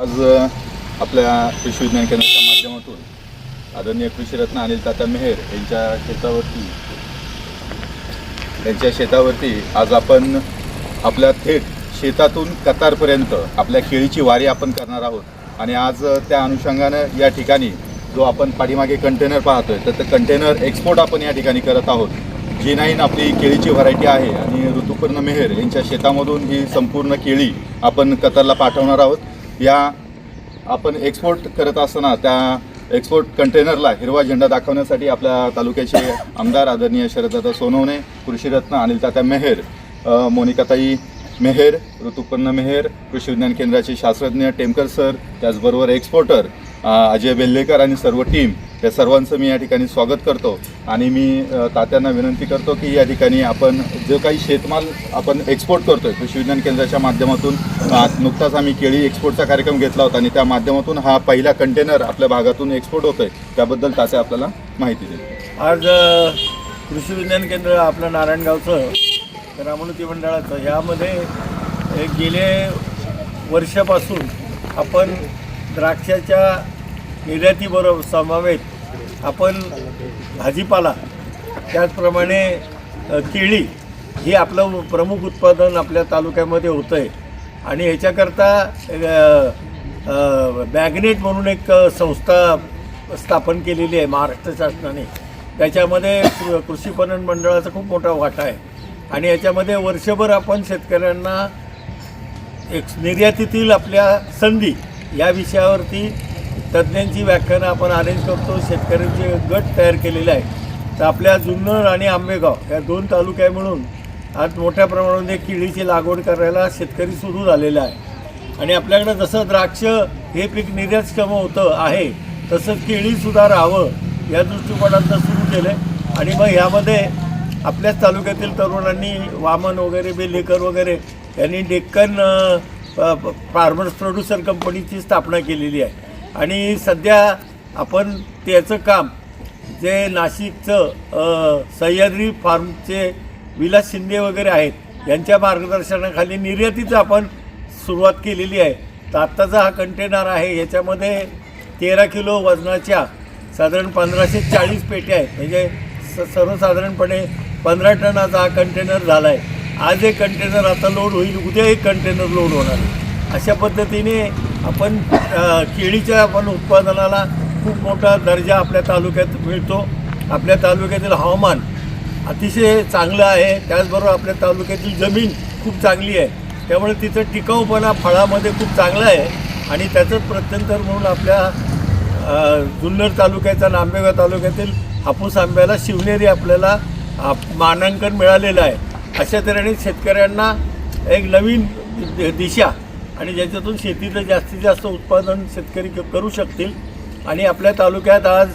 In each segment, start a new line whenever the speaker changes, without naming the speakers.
आज आपल्या कृषी विज्ञान केंद्राच्या माध्यमातून आदरणीय कृषीरत्न अनिल तात्या मेहेर यांच्या शेतावरती त्यांच्या शेतावरती आज आपण आपल्या थेट शेतातून कतारपर्यंत आपल्या केळीची वारी आपण करणार आहोत. आणि आज त्या अनुषंगानं या ठिकाणी जो आपण पाठीमागे कंटेनर पाहतोय तर ते कंटेनर एक्सपोर्ट आपण या ठिकाणी करत आहोत. जी नाईन आपली केळीची व्हरायटी आहे. आणि ऋतुपूर्ण मेहेर यांच्या शेतामधून ही संपूर्ण केळी आपण कतारला पाठवणार आहोत. या आपण एक्सपोर्ट करत असताना त्या एक्सपोर्ट कंटेनरला हिरवा झेंडा दाखवण्यासाठी आपल्या तालुक्याचे आमदार आदरणीय शरददादा सोनवणे कृषीरत्न अनिलतात्या मेहेर मोनिकाताई मेहेर ऋतुपन्न मेहेर कृषी विज्ञान केंद्राचे शास्त्रज्ञ टेमकर सर त्याचबरोबर एक्सपोर्टर अजय बेल्लेकर आणि सर्व टीम या सर्वांचं मी या ठिकाणी स्वागत करतो. आणि मी तात्यांना विनंती करतो की या ठिकाणी आपण जो काही शेतमाल आपण एक्सपोर्ट करतोय कृषी विज्ञान केंद्राच्या माध्यमातून नुकताच आम्ही केळी एक्सपोर्टचा कार्यक्रम घेतला होता आणि त्या माध्यमातून हा पहिला कंटेनर आपल्या भागातून एक्सपोर्ट होतोय. त्याबद्दल तात्या आपल्याला माहिती देईल.
आज कृषी विज्ञान केंद्र आपलं नारायणगावचं रामणुती मंडळाचं यामध्ये एक गेले वर्षापासून आपण द्राक्षाच्या निर्यातीबरोबर समावेत आपण भाजीपाला त्याचप्रमाणे केळी हे आपलं प्रमुख उत्पादन आपल्या तालुक्यामध्ये होतं आहे आणि ह्याच्याकरता मॅग्नेट म्हणून एक संस्था स्थापन केलेली आहे महाराष्ट्र शासनाने. त्याच्यामध्ये कृषी पणन मंडळाचा खूप मोठा वाटा आहे. आणि याच्यामध्ये वर्षभर आपण शेतकऱ्यांना एक निर्यातीतील आपल्या संधी या विषयावरती तज्ज्ञांची व्याख्यानं आपण अरेंज करतो. शेतकऱ्यांचे गट तयार केलेले आहे तर आपल्या जुन्नर आणि आंबेगाव या दोन तालुक्या मिळून आज मोठ्या प्रमाणामध्ये केळीची लागवड करायला शेतकरी सुरू झालेला आहे. आणि आपल्याकडं जसं द्राक्ष हे पीक निर्यातक्षम होतं आहे तसंच केळीसुद्धा राहावं या दृष्टिकोनातनं सुरू केलं आहे आणि मग ह्यामध्ये आपल्याच तालुक्यातील तरुणांनी वामन वगैरे बेलेकर वगैरे यांनी डेक्कन फार्मर्स प्रोड्युसर कंपनीची स्थापना केलेली आहे. आणि सध्या आपण त्याचं काम जे नाशिकचं सह्याद्री फार्मचे विलास शिंदे वगैरे आहेत यांच्या मार्गदर्शनाखाली निर्यातीचं आपण सुरुवात केलेली आहे. तर आत्ताचा हा कंटेनर आहे याच्यामध्ये तेरा किलो वजनाच्या साधारण पंधराशे चाळीस पेट्या आहेत. म्हणजे स सर्वसाधारणपणे पंधरा टनाचा हा कंटेनर झाला आहे आज एक कंटेनर आता लोड होईल उद्या एक कंटेनर लोड होणार आहे. अशा पद्धतीने आपण केळीच्या आपण उत्पादनाला खूप मोठा दर्जा आपल्या तालुक्यात मिळतो. आपल्या तालुक्यातील हवामान अतिशय चांगलं आहे. त्याचबरोबर आपल्या तालुक्यातील जमीन खूप चांगली आहे. त्यामुळे तिचं टिकाऊपणा फळामध्ये खूप चांगला आहे. आणि त्याचंच प्रत्यंतर म्हणून आपल्या जुन्नर तालुक्याचा नांबेगाव तालुक्यातील हापूस आंब्याला शिवनेरी आपल्याला मानांकन मिळालेलं आहे. अशा तऱ्हेने शेतकऱ्यांना एक नवीन दिशा आणि ज्याच्यातून शेतीचं जास्तीत जास्त उत्पादन शेतकरी क- करू शकतील. आणि आपल्या तालुक्यात आज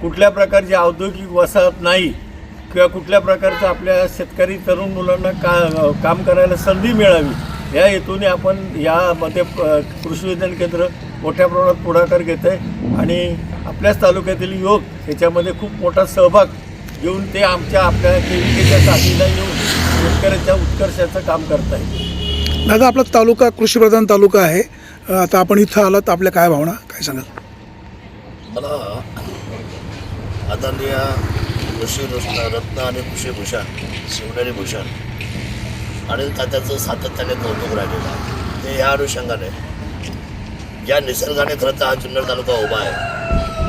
कुठल्या प्रकारची औद्योगिक वसाहत नाही किंवा कुठल्या प्रकारचं आपल्या शेतकरी तरुण मुलांना का काम करायला संधी मिळावी या हेतूने आपण यामध्ये प- कृषी विज्ञान केंद्र मोठ्या प्रमाणात पुढाकार घेत आहे आणि आपल्याच तालुक्यातील युवक याच्यामध्ये खूप मोठा सहभाग घेऊन ते आमच्या आपल्या केविकेच्या साथीला येऊन शेतकऱ्याच्या उत्कर्षाचं काम करत आहेत
दादा आपला तालुका कृषीप्रधान तालुका आहे. आता आपण इथं आलात. तर आपल्या काय भावना? काय सांगाल?
मला आदरणीय कृषी रत्न रत्न आणि कृषी भूषण शिवनेरी भूषण आणि त्याचं सातत्याने कौतुक राहिलेलं आहे. ते या अनुषंगाने ज्या निसर्गाने खरं तर हा जुन्नर तालुका उभा आहे.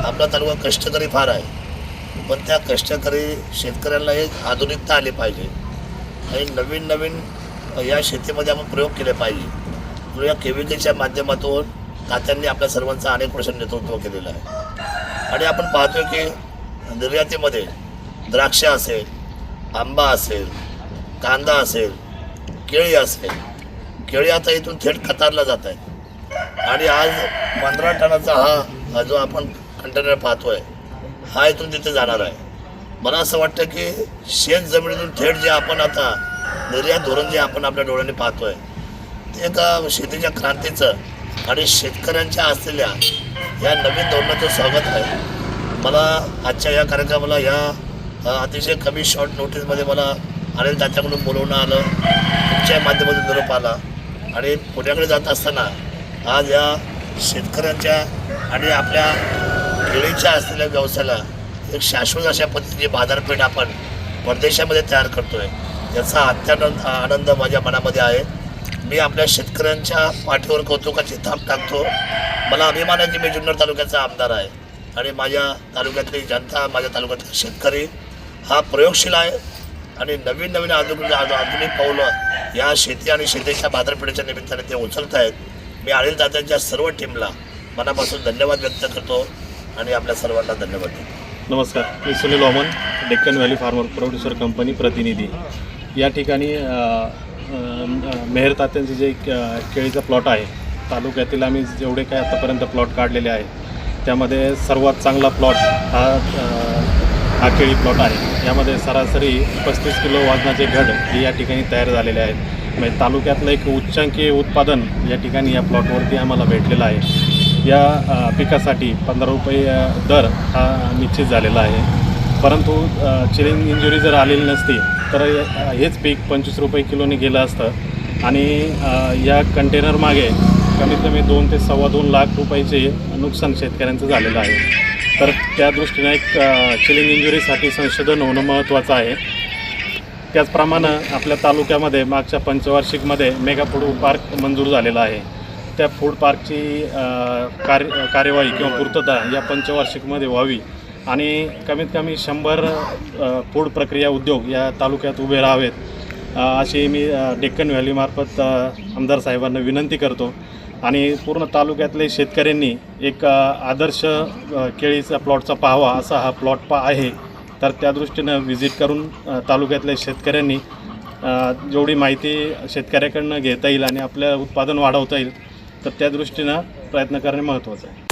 आपला तालुका कष्टकरी फार आहे. पण त्या कष्टकरी शेतकऱ्यांना एक आधुनिकता आली पाहिजे. आणि नवीन नवीन या शेतीमध्ये आपण प्रयोग केले पाहिजे. या केविकेच्या माध्यमातून तात्यांनी आपल्या सर्वांचं अनेक वर्ष नेतृत्व केलेलं आहे. आणि आपण पाहतोय की निर्यातीमध्ये द्राक्ष असेल आंबा असेल कांदा असेल केळी असेल केळी आता इथून थेट कतारला जात आहे आणि आज पंधरा टनाचा हा हा जो आपण कंटेनर पाहतोय हा इथून तिथे जाणार आहे. मला असं वाटतं की शेत जमिनीतून थेट जे आपण आता निर्यात धोरण जे आपण आपल्या डोळ्याने पाहतोय ते एका शेतीच्या क्रांतीचं आणि शेतकऱ्यांच्या असलेल्या या नवीन धोरणाचं स्वागत आहे. मला आजच्या या कार्यक्रमाला या अतिशय कमी शॉर्ट नोटीसमध्ये मला अनिल तात्याकडून बोलवणं आलं तुमच्या माध्यमातून निरोप आला आणि पुण्याकडे जात असताना आज या शेतकऱ्यांच्या आणि आपल्या केळीच्या असलेल्या व्यवसायाला एक शाश्वत अशा पद्धतीची बाजारपेठ आपण परदेशामध्ये तयार करतोय. याचा अत्यानंद आनंद माझ्या मनामध्ये आहे. मी आपल्या शेतकऱ्यांच्या पाठीवर कौतुकाची थाप टाकतो. मला अभिमान आहे की मी जुन्नर तालुक्याचा आमदार आहे आणि माझ्या तालुक्यातली जनता माझ्या तालुक्यातला शेतकरी हा प्रयोगशील आहे आणि नवीन नवीन आधुनिक आधुनिक पावलं या शेती आणि शेतीच्या बाजारपेठेच्या निमित्ताने ते उचलत आहेत. मी अनिल दादांच्या सर्व टीमला मनापासून धन्यवाद व्यक्त करतो आणि आपल्या सर्वांना धन्यवाद देतो.
नमस्कार मी Sunil Oman Deccan Valley Farmer Producer Company प्रतिनिधी. या ठिकाणी मेहर तात्यांचे जे एक, केळीचा प्लॉट आहे तालुक्यातील आम्ही जेवढे काय आतापर्यंत प्लॉट काढलेले आहे त्यामध्ये सर्वात चांगला प्लॉट हा हा केळी प्लॉट आहे. यामध्ये सरासरी पस्तीस किलो वजनाचे घड हे या ठिकाणी तयार झालेले आहेत. म्हणजे तालुक्यातलं एक उच्चांकीय उत्पादन या ठिकाणी या प्लॉटवरती आम्हाला भेटलेलं आहे. या पिकासाठी पंधरा रुपये दर हा निश्चित झालेला आहे. परंतु चिलिंग इंजुरी जर आलेली नसती तर हेच पीक पंचवीस रुपये किलोने गेलं असतं. आणि या कंटेनर मागे कमीत कमी दोन ते सव्वा दोन लाख रुपयाचे नुकसान शेतकऱ्यांचं झालेलं आहे. तर त्या दृष्टीने एक चिलिंग इंजुरीसाठी संशोधन होणं महत्त्वाचं आहे. त्याचप्रमाणे आपल्या तालुक्यामध्ये मागच्या पंचवार्षिकमध्ये मेगा फूड पार्क मंजूर झालेला आहे. त्या फूड पार्कची कार्य कार्यवाही किंवा पूर्तता या पंचवार्षिकमध्ये व्हावी. आणि कमीत कमी शंभर फूड प्रक्रिया उद्योग या तालुक्यात उभे राहावेत. अशी मी डेक्कन व्हॅलीमार्फत आमदार साहेबांना विनंती करतो. आणि पूर्ण तालुक्यातले शेतकऱ्यांनी एक आदर्श केळीचा प्लॉटचा पाहावा असा हा प्लॉट पा आहे. तर त्या दृष्टीनं व्हिजिट करून तालुक्यातल्या शेतकऱ्यांनी जेवढी माहिती शेतकऱ्याकडनं घेता येईल आणि आपलं उत्पादन वाढवता येईल तर त्या दृष्टीनं प्रयत्न करणे महत्त्वाचं आहे.